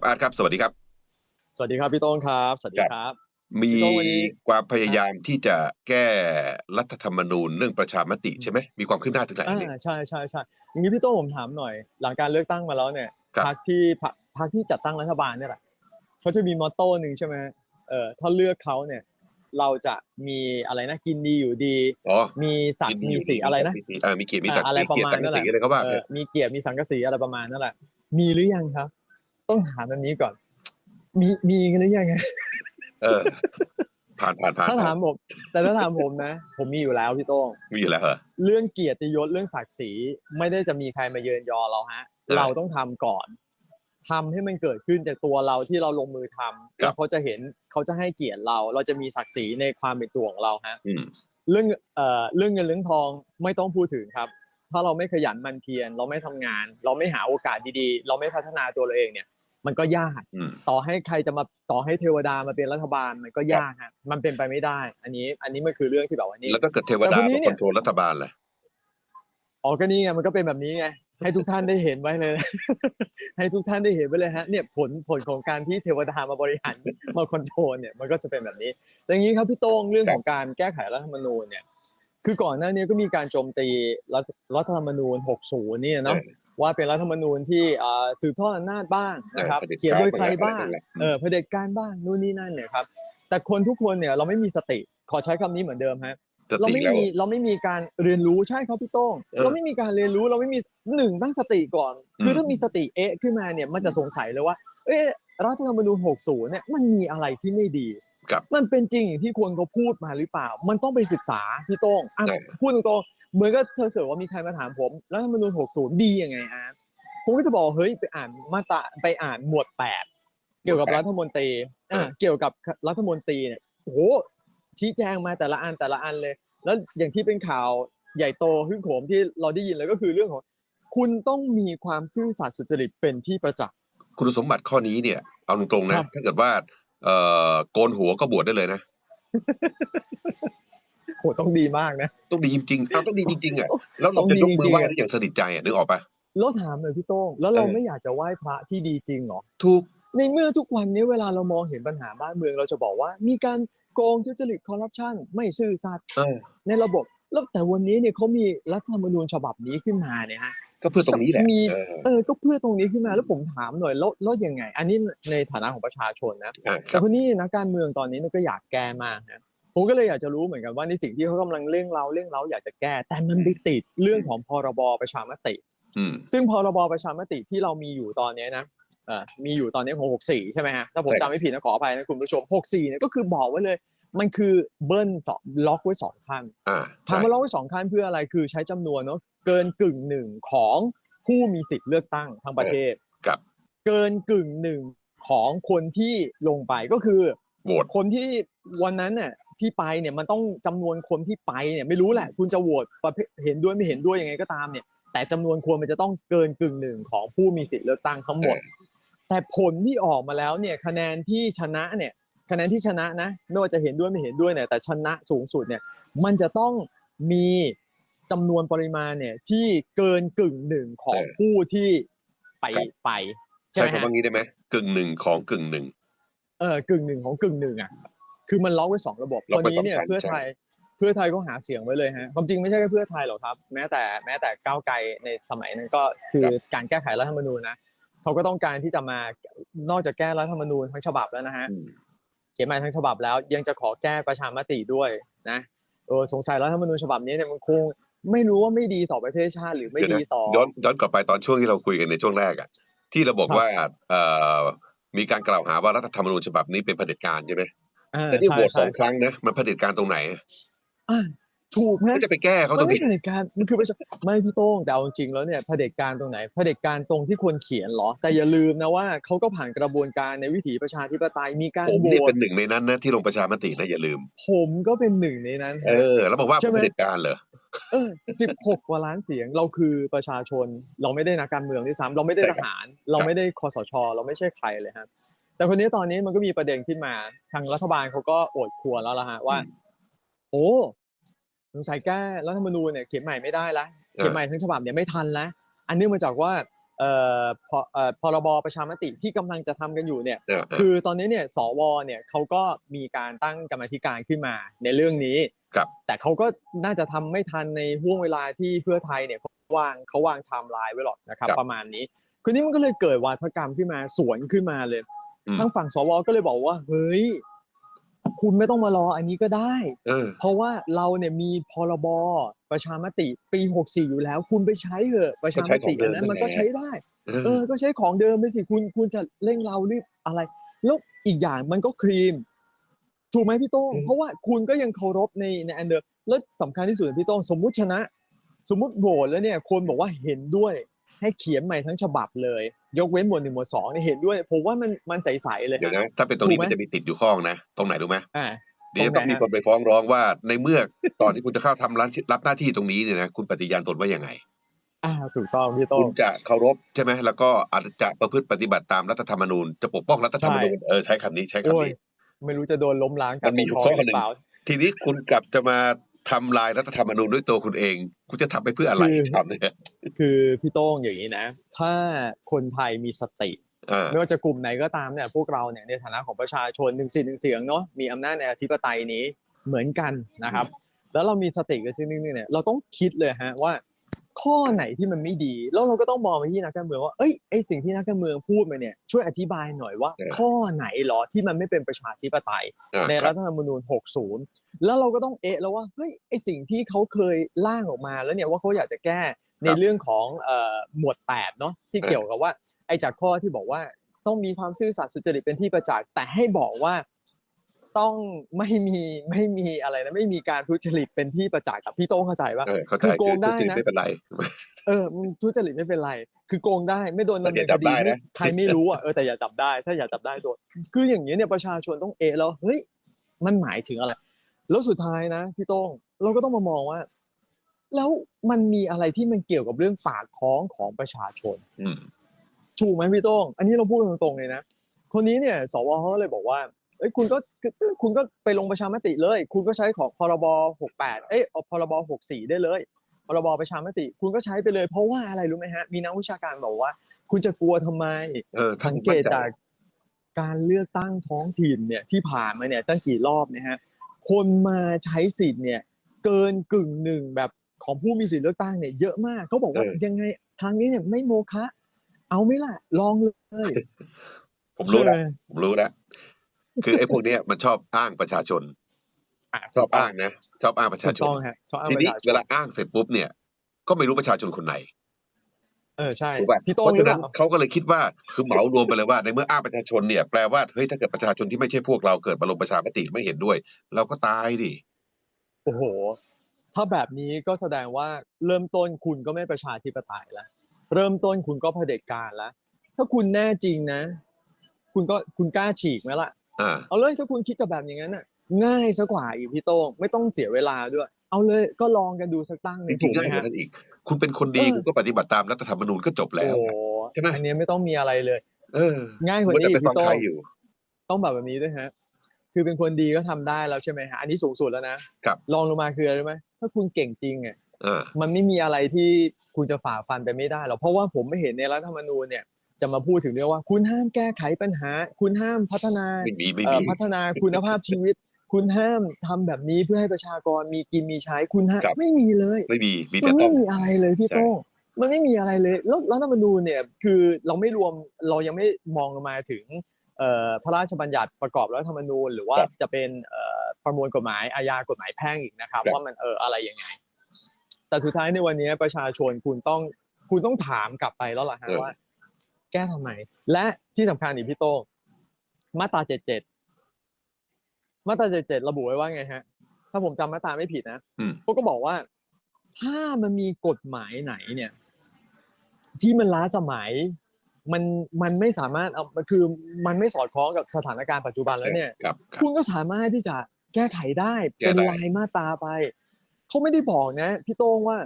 ครับอาร์ตครับ สวัสดีครับ สวัสดีครับพี่โต้งครับ สวัสดีครับ มีพี่โต้งวันนี้ความพยายามที่จะแก้รัฐธรรมนูญเรื่องประชามติใช่ไหมมีความขึ้นหน้าถึงไหนอ่าเนี่ยใช่ใช่ใช่อย่างนี้พี่โต้งผมถามหน่อย หลังการเลือกตั้งมาแล้วเนี่ยครับพรรคที่พรรคพรรคที่จัดตั้งรัฐบาลเนี่ยแหละเขาจะมีมอตโต้หนึ่งใช่ไหมเออถ้าเลือกเขาเนี่ยเราจะมีอะไรนะกินดีอยู่ดีอ๋อมีศักดิ์มีสีอะไรนะเออมีเกียรติมีศักดิ์อ่าอะไรมีเกียรติประมาณสังนั่กนแหสีละอะไรเขาว่าเอไปอมีเกียรติมีสังกะสีอะไรประมาณนั่นแหละมีหรือยังครับ ต้องถามแบบนี้ก่อน มีมีกันหรือยังไงเออ ผ่านผ่านผ่านถ้าถามผม แต่ถ้าถามผมนะ ผมมีอยู่แล้วพี่โต้งมีอยู่แล้วเหรอเรื่องเกียรติยศเรื่องศักดิ์ศรีไม่ได้จะมีใครมาเยินยอเราฮะใช่เราต้องทำก่อนทำให้มันเกิดขึ้นจากตัวเราที่เราลงมือทำแล้วเขาจะเห็นเขาจะให้เกียรติเรา เราจะมีศักดิ์ศรีในความเป็นตัวของเราฮะอืมเรื่องเอ่อเรื่องเงินเรื่องทองไม่ต้องพูดถึงครับ ถ้าเราไม่ขยันหมันเพียรเราไม่ทำงาน เราไม่หาโอกาสดีๆ เราไม่พัฒนาตัวเราเองเนี่ย มันก็ยากอืมต่อให้ใครจะมาต่อให้เทวดามาเป็นรัฐบาลมันก็ยากฮะมันเป็นไปไม่ได้ อันนี้ อันนี้มันคือเรื่องที่แบบว่านี่แล้วถ้าเกิดเทวแต่ดาทีนี้มาเนี่คอยนโทรลรัฐบาลล่ะอ๋อก็นี่ไงมันก็เป็นแบบนี้ไงให้ทุกท่านได้เห็นไว้เลย ให้ทุกท่านได้เห็นไว้เลยฮะเนี่ยผลผลของการที่เทวดามาบริหารมาคอนโทรลเนี่ยมันก็จะเป็นแบบนี้แต่อย่างนี้ครับพี่โต้งเรื่องของการแก้ไขรัฐธรรมนูญเนี่ยคือก่อนหน้านี้ก็มีการโจมตีรัฐรัฐธรรมนูญ 60 เนี่ยเนาะว่าเป็นรัฐธรรมนูญที่อ่าสืบทอดอำนาจบ้างนะครับเออเผด็จการเขียนโดยใครบ้างอะไรนั่นแหละเออเผด็จการบ้างนู่นนี่นั่นเนี่ยครับแต่คนทุกคนเนี่ยเราไม่มีสติขอใช้คำนี้เหมือนเดิมฮะสเราติไม่แล้วมีเราไม่มีการเรียนรู้ใช่ครับพี่โต้งเออเราไม่มีการเรียนรู้เราไม่มีหนึ่งตั้งสติก่อนอืมคือถ้ามีสติเอ๊ะขึ้นมาเนี่ยมันจะสงสัยเลยว่า เอ๊ะรัฐธรรมนูญ60เนี่ยมันมีอะไรที่ไม่ดีครับมันเป็นจริงอย่างที่ควรเขาพูดมาหรือเปล่า มันต้องไปศึกษาพี่โต้งอะใช่พูดตรงๆ เหมือนก็ถ้าเกิดว่ามีใครมาถามผมรัฐธรรมนูญ60 ดียังไงอาร์ตผมก็จะบอกเฮ้ยไปอ่านมาตราไปอ่านหมวด 8 เกี่ยวกับรัฐมนตรีอ่าเกี่ยวกับรัฐมนตรีเนี่ยโอ้โหชี้แจงมาแต่ละอันแต่ละอันเลย แล้วอย่างที่เป็นข่าวใหญ่โตฮึ่งโหมที่เราได้ยินเลยก็คือเรื่องของ คุณต้องมีความซื่อสัตย์สุจริตเป็นที่ประจักษ์คุณสมบัติข้อนี้เนี่ยเอาตรงๆคนะรับถ้าเกิดว่าเอ่อโกนหัวก็บวชได้เลยนะ โหต้องดีมากนะ ต้องดีจริงๆเอาต้องดีจริงๆอะแล้วเราต้องจะดียกมือไหว้จริงๆอะได้อย่างสนิทใจอะนึกออกปะแล้วถามหน่อยพี่โต้งแล้วเราเออไม่อยากจะไหว้พระที่ดีจริงเหรอถูกในเมื่อทุกวันนี้เวลาเรามองเห็นปัญหาบ้านเมืองเราจะบอกว่า มีการโกงทุจริตคอร์รัปชันไม่ซื่อสัตย์เออในระบบแล้วแต่วันนี้เนี่ยเขามีรัฐธรรมนูญฉบับนี้ขึ้นมาเนี่ยฮะก็เพื่อตรงนี้แหละมีเออเออก็เพื่อตรงนี้ขึ้นมาแล้วผมถามหน่อยแล้วแล้วยังไง อันนี้ในฐานะของประชาชนนะอะคแต่รับคนนี้นักการเมืองตอนนี้เนี่ยก็อยากแก้มากนะ ผมก็เลยอยากจะรู้เหมือนกันว่าในสิ่งที่เขากำลังเร่งเราเร่งเราอยากจะแก้ แต่มันไปติดเรื่องของพรบประชามติอืมซึ่งพรบประชามติที่เรามีอยู่ตอนนี้นะเอ่อมีอยู่ตอนนี้ของ64 ใช่ไหมฮะถ้าผมใช่ครัจำบไม่ผิดนะขออภัยนะคุณผู้ชม 64เนี่ยก็คือบอกไว้เลย มันคือเบิ้ลสองล็อกไว้สองขั้นอ่าถามใช่ว่าล็อกไว้สองขั้นเพื่ออะไรคือใช้จำนวนเนาะเกินกึ่งหนึ่งของผู้มีสิทธิ์เลือกตั้งทั้งประเทศครับเกินกึ่งหนึ่งของคนที่ลงไปก็คือโหวตคนที่วันนั้นเนี่ย ที่ไปเนี่ยมันต้องจำนวนคนที่ไปเนี่ยไม่รู้แหละ คุณจะโหวตประเภทเห็นด้วยไม่เห็นด้วยยังไงก็ตามเนี่ย แต่จำนวนคนมันจะต้องเกินกึ่งหนึ่งของผู้มีสิทธิ์เลือกตั้งทั้งหมด แต่ผลที่ออกมาแล้วเนี่ยคะแนนที่ชนะเนี่ยคะแนนที่ชนะนะไม่ว่าจะเห็นด้วยไม่เห็นด้วยเนี่ยแต่ชนะสูงสุดเนี่ยมันจะต้องมีจำนวนปริมาณเนี่ยที่เกินกึ่งหนึ่งของเออผู้ที่ไปครับไปใช่ใช้ไหมคำฮะว่างี้ได้ไหมกึ่งหนึ่งของกึ่งหนึ่งเออกึ่งหนึ่งของกึ่งหนึ่งอะ คือมันล็อกไว้สองระบบล็อกตอนไว้นี้เนี่ยสองชั้นเพื่อใช่ไทยเพื่อไทยก็หาเสียงไว้เลยฮะความจริงไม่ใช่แค่เพื่อไทยหรอกครับ แม้แต่แม้แต่ก้าวไกลในสมัยนั้นก็คือการแก้ไขรัฐธรรมนูญนะเขาก็ต้องการที่จะมานอกจากแก้รัฐธรรมนูญทั้งฉบับแล้วนะฮะอืมเขียนมาทั้งฉบับแล้ว ยังจะขอแก้ประชามติด้วยนะเออสงสัยรัฐธรรมนูญฉบับนี้เนี่ยมันคงไม่รู้ว่าไม่ดีต่อประเทศชาติหรือไม่เดี๋ยวดีนะต่อย้อนย้อนกลับไปตอนช่วงที่เราคุยกันในช่วงแรกอะที่เราบอกครับว่าเอ่อมีการกล่าวหาว่ารัฐธรรมนูญฉบับนี้เป็นเผด็จการใช่ไหมอ่า แต่ที่โหวตสใช่ใช่องครั้งนะมันเผด็จการตรงไหนอ่าถูกนะก็จะไปแก้เขามัตรนงไม่นี้เผด็จการมันคือประชาไม่พี่โต้งแต่เอาจริงๆแล้วเนี่ยเผด็จการตรงไหนเผด็จการตรงที่คนเขียนเหรอ แต่อย่าลืมนะว่าเขาก็ผ่านกระบวนการในวิถีประชาธิปไตยมีการผมโหวนี่ตเป็นหนึ่งในนั้นนะที่ลงประชามตินะอย่าลืม ผมก็เป็นหนึ่งในนั้น เออ แล้วบอกว่าใช่ไหมเผด็จการเหรอเออสิบหกกว่าล้านเสียงเราคือประชาชน เราไม่ได้นักการเมืองด้วยซ้ำเราไม่ได้ใช่ทครับหาร เราไม่ได้คอสช เราไม่ใช่ใครเลยครับ แต่คนนี้ตอนนี้มันก็มีประเด็นขึ้นมาทางรัฐบาลเขาก็โอดครวรแล้วล่ะฮะว่า โอ้สงสัยแก้รัฐธรรมนูญเนี่ยเขียนใหม่ไม่ได้ละเขียนใหม่ทั้งฉบับเนี่ยไม่ทันแล้วอันเนื่องมาจากว่าเอ่อพเอ่อพรบประชามติที่กำลังจะทำกันอยู่เนี่ยเออเออคือตอนนี้เนี่ยสวเนี่ยเขาก็มีการตั้งกรรมาธิการขึ้นมาในเรื่องนี้ครับแต่เขาก็น่าจะทำไม่ทันในห่วงเวลาที่เพื่อไทยเนี่ยเขาวางเขาวางไทม์ไลน์ไว้หรอกนะครับครับประมาณนี้คือนี้มันก็เลยเกิดวาทกรรมขึ้นมาสวนขึ้นมาเลยอืม ทางฝั่งสวก็เลยบอกว่า เฮ้ย คุณไม่ต้องมารออันนี้ก็ได้เออเพราะว่าเราเนี่ยมีพรบประชามติปี 64 อยู่แล้ว คุณไปใช้เถอะประชามติอันนั้นมันก็ใช้ได้เอเอออ ก็ใช้ของเดิมไปสิคุณคุณจะเร่งเรารีบอะไรแล้วอีกอย่างมันก็ครีม ถูกไหมพี่โต้งอืมเพราะว่าคุณก็ยังเคารพในในอันเดิมแล้วสำคัญที่สุดพี่โต้งสมมุติชนะ สมมุติโหวตแล้วเนี่ยคนบอกว่าเห็นด้วย ให้เขียนใหม่ทั้งฉบับเลย ยกเว้นหมวดหนึ่งหมวดสองเนี่ยเห็นด้วย ผมว่ามันมันใสๆเลย เดี๋ยวฮะนะถ้าเป็นตรงนี้ถูกไหมมันจะมีติดอยู่ข้องนะ ตรงไหนรู้ไหมอ่าเดี๋ยวจะตต้รองงไหนมีฮะคนไปฟ้องร้องว่าในเมื่อตอนที่คุณจะเข้าทำรับรับหน้าที่ตรงนี้เนี่ยนะคุณปฏิญาณตนว่ายังไงอ่าถูกต้องพี่โต้คุงณจะเคารพใช่ไหมแล้วก็อาจจะประพฤติปฏิบัติตามรัฐธรรมนูญจะปกป้องรัฐธรรมนูญเออใช้คำนี้ใช้คำโอ้ยนี้ไม่รู้จะโดนล้มล้างกามัรนมีปอยู่กครองข้อหรือหนึ่งเปล่าทีนี้คุณกลับจะมา ทำลายรัฐธรรมนูญด้วยตัวคุณเอง คุณจะทำไปเพื่ออะไรคือทำเนี่ยคือพี่โต้งอย่างนี้นะ ถ้าคนไทยมีสติอ่าไม่ว่าจะกลุ่มไหนก็ตามเนี่ยพวกเราเนี่ยในฐานะของประชาชนหนึ่งสิทธิ์หนึ่งเสียงเนาะมีอำนาจในอธิปไตยนี้เหมือนกันนะครับ แล้วเรามีสติกันสักนิดนึงเนี่ยเราต้องคิดเลยฮะว่า ข้อไหนที่มันไม่ดี แล้วเราก็ต้องมองไปที่นักการเมืองว่าเอ้ยไอสิ่งที่นักการเมืองพูดมาเนี่ยช่วยอธิบายหน่อยว่าเออข้อไหนเหรอที่มันไม่เป็นประชาธิปไตยอ่าในครัรับฐธรรมนูญ 60 แล้วเราก็ต้องเอะแล้วว่าเฮ้ยไอสิ่งที่เขาเคยร่างออกมาแล้วเนี่ยว่าเขาอยากจะแก้ในเรื่องของเอ่อหมวด8เนาะที่เออเกี่ยวกับว่าไอจากข้อที่บอกว่าต้องมีความซื่อสัตย์สุจริตเป็นที่ประจักษ์แต่ให้บอกว่า ต้องไม่มีไม่มีอะไรนะไม่มีการทุจริตเป็นที่ประจักษ์กับพี่โต้งเข้าใจปะเออเข้าใจคือโกงได้คือนะไม่เป็นไรเออมึงทุจริตไม่เป็นไร คือโกงได้ไม่โดนดำแต่เนิอนย่าจับคดีได้นะใครไม่รู้อะเออแต่อย่าจับได้ ถ้าอย่าจับได้โดนคืออย่างนี้ยเนี่ยประชาชนต้องเอะแล้วเฮ้ยมันหมายถึงอะไร แล้วสุดท้ายนะพี่โต้งเราก็ต้องมามองว่า แล้วมันมีอะไรที่มันเกี่ยวกับเรื่องปากท้องของประชาชนอืมถูกไหมพี่โต้งอันนี้เราพูดตรงๆเลยนะคนนี้เนี่ยสวเขาก็เลยบอกว่า เอ้ยคุณก็คือคุณก็ไปลงประชามติเลย คุณก็ใช้ของพรบ68เอ้ยเอาพรบ64 ได้เลยพรบประชามติ คุณก็ใช้ไปเลย เพราะว่าอะไรรู้ไหมฮะมีนักวิชาการบอกว่า คุณจะกลัวทำไมเออถ้าสังคุณเกมั่นตใจจากการเลือกตั้งท้องถิ่นเนี่ยที่ผ่านมาเนี่ยตั้งกี่รอบเนะฮะคนมาใช้สิทธิ์เนี่ยเกินกึ่งหนึ่งแบบของผู้มีสิทธิ์เลือกตั้งเนี่ยเยอะมากเขาบอกว่าเออยังไงครั้งนี้เนี่ยไม่โมคะเอาไหม่ล่ะ ลองเลย ผมรู้แล้วใช่ไหมผมรู้แล้ว คือไอ้พวกเนี้ยมันชอบอ้างประชาชนะชอบอ้างนะ ชอบอ้างประชาถูกชนต้องฮะชอบอ้างทีประนี้ชาชนเวลาอ้างเสร็จปุ๊บเนี่ย ก็ไม่รู้ประชาชนคนไหน เออใช่ถูกป่ะพี่โต้เพงราะหรือฉะเปนั้นล่าเขาก็เลยคิดว่าคือเหมารวมไปเลยว่าในเมื่ออ้างประชาชนเนี่ยแปลว่าเฮ้ยถ้าเกิดประชาชนที่ไม่ใช่พวกเราเกิดมาลงประชามติไม่เห็นด้วย เราก็ตายดิโอ้โห ถ้าแบบนี้ก็แสดงว่าเริ่มต้นคุณก็ไม่ประชาธิปไตยแล้วเริ่มต้นคุณก็เผด็จการแล้วถ้าคุณแน่จริงนะ คุณก็คุณกล้าฉีกไหมล่ะอ่า เอาเลยถ้าคุณคิดจะแบบอย่างนั้นน่ะ ง่ายซะกว่าอีกพี่โต้งไม่ต้องเสียเวลาด้วย เอาเลยก็ลองกันดูสักตั้งหจนึ่งริถูงกๆก็ไหมเหมือนฮะกันอีก คุณเป็นคนดีเออคุณก็ปฏิบัติตามรัฐธรรมนูญก็จบแล้วโอ้โหใช่ไหมอันนี้ไม่ต้องมีอะไรเลย เออ ง่ายกว่าว่านี้จะอีไปกฟังพี่โต้ใครงอยู่ต้องแบบแบบนี้ด้วยฮะ คือเป็นคนดีก็ทำได้แล้วใช่ไหมฮะอันนี้สูงสุดแล้วนะครับลองลงมาคืออะไรรู้ไหมถ้าคุณเก่งจริงอะอ่ามันไม่มีอะไรที่คุณจะฝ่าฟันไปไม่ได้หรอกเพราะว่าผมไม่เห็นในรัฐธรรมนูญเนี่ย จะมาพูดถึงเรื่องว่า คุณห้ามแก้ไขปัญหา คุณห้ามพัฒนาไม่มีไม่เอ่มีอพัฒนาคุณภาพชีวิต คุณห้ามทำแบบนี้เพื่อให้ประชากรมีกินมีใช้คุณห้ามครับไม่มีเลย ไม่มีมีมัแต่นต้ไม่องมีอะไรเลยพี่ใช่โต้งมันไม่มีอะไรเลยแล้วรัฐธรรมนูญเนี่ยคือเราไม่รวมเรายังไม่มองลงมาถึงเอ่อพระราชบัญญัติประกอบรัฐธรรมนูญ หรือว่าจะเป็นเอ่อประมวลกฎหมายอาญากฎหมายแพ่งอีกนะครับ ว่ามันเอออะไรยังไง แต่สุดท้ายในวันนี้ประชาชนคุณต้องคุณต้องถามกลับไปแล้วล่ะฮะเออว่า แก้ทำไม และที่สำคัญอีกพี่โต้งมาตราเจ็ดเจ็ดมาตราเจ็ดเจ็ดระบุไว้ว่าไงฮะ ถ้าผมจำมาตราไม่ผิดนะอืมเขาก็บอกว่า ถ้ามันมีกฎหมายไหนเนี่ย ที่มันล้าสมัย มันมันไม่สามารถเอาคือมันไม่สอดคล้องกับสถานการณ์ปัจจุบันแล้วเนี่ยครับครับคุณก็สามารถที่จะแก้ไขได้แก้เป็นได้ลายมาตราไปเขาไม่ได้บอกนะ พี่โต้งว่า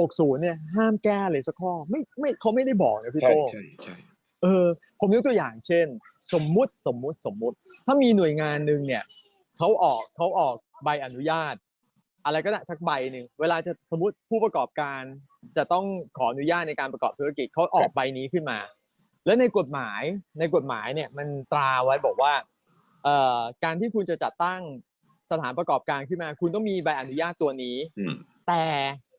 60เนี่ยห้ามแก้เลยสักข้อไม่ไม่เขาไม่ได้บอกนะพี่ใช่โต้งใช่ใช่เออผมยกตัวอย่างเช่น สมมุติสมมุติสมมุติ ถ้ามีหน่วยงานหนึ่งเนี่ยเขาออกเขาออกใบอนุญาต อะไรก็ได้สักใบหนึ่งเวลาจะสมมติผู้ประกอบการ จะต้องขออนุญาตในการประกอบธุรกิจเขาออกใบนี้ขึ้นมา แล้วในกฎหมายในกฎหมายเนี่ยมันตราไว้บอกว่าเอ่อการที่คุณจะจัดตั้งสถานประกอบการขึ้นมา คุณต้องมีใบอนุญาตตัวนี้ อืมแต่ก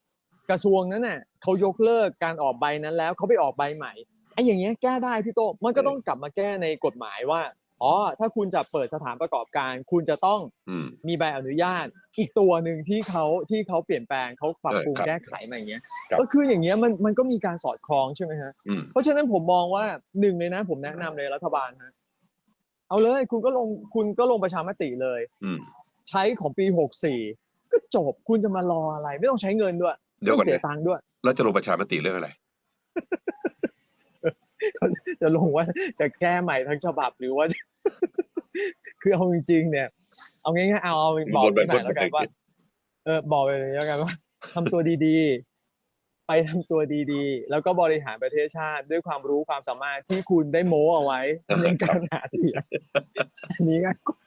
ระทรวงนั้นน่ะเขายกเลิกการออกใบนั้นแล้วเขาไปออกใบใหม่ไอ้อย่างเงี้ยแก้ได้พี่โตมันก็ต้องกลับมาแก้ในกฎหมายว่าอ๋อถ้าคุณจะเปิดสถานประกอบการ คุณจะต้องอืมมีใบอนุญาต อีกตัวหนึ่งที่เขาที่เขาเปลี่ยนแปลงเขาปรับปรุงเออครับแก้ไขมาอย่างเงี้ยครับก็คืออย่างเงี้ยมันมันก็มีการสอดคล้องใช่ไหมฮะอืมเพราะฉะนั้นผมมองว่าหนึ่งเลยนะ ผมแนะนำเลยรัฐบาลฮะเอาเลย คุณก็ลงคุณก็ลงประชามติเลยอืมใช้ของปีหกสี่ก็จบคุณจะมารออะไร ไม่ต้องใช้เงินด้วย เดี๋ยวไม่ก่ต้ออนงเสียนะตังค์ด้วย แล้วจะลงประชามติเรื่องอะไร จะลงว่าจะแก้ใหม่ทั้งฉบับหรือว่าจะคือเอาจริงๆเนี่ย เอาง่ายๆเอาเอาบอกวนไปไปหน่อยแล้วกันวนไปว่า เออบอกไปเลยแล้วกันว่าทำตัวดีๆ ไปทำตัวดีๆ แล้วก็บริหารประเทศชาติ ด้วยความรู้ความสามารถที่คุณได้โม้เอาไว้ในการหาเสียงอันนี้ง่ายกว่า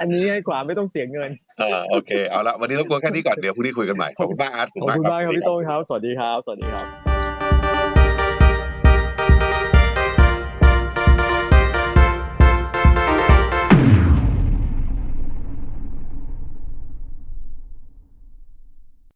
อันนี้ง่ายกว่าไม่ต้องเสียเงินอ่าโอเคเอาละวันนี้รบกวนแค่นี้ก่อนเดี๋ยวพรุ่งนี้คุยกันใหม่ขอบคุณมากอาร์ตขอบคุณมากครับพี่โต้งครับสวัสดีครับ สวัสดีครับ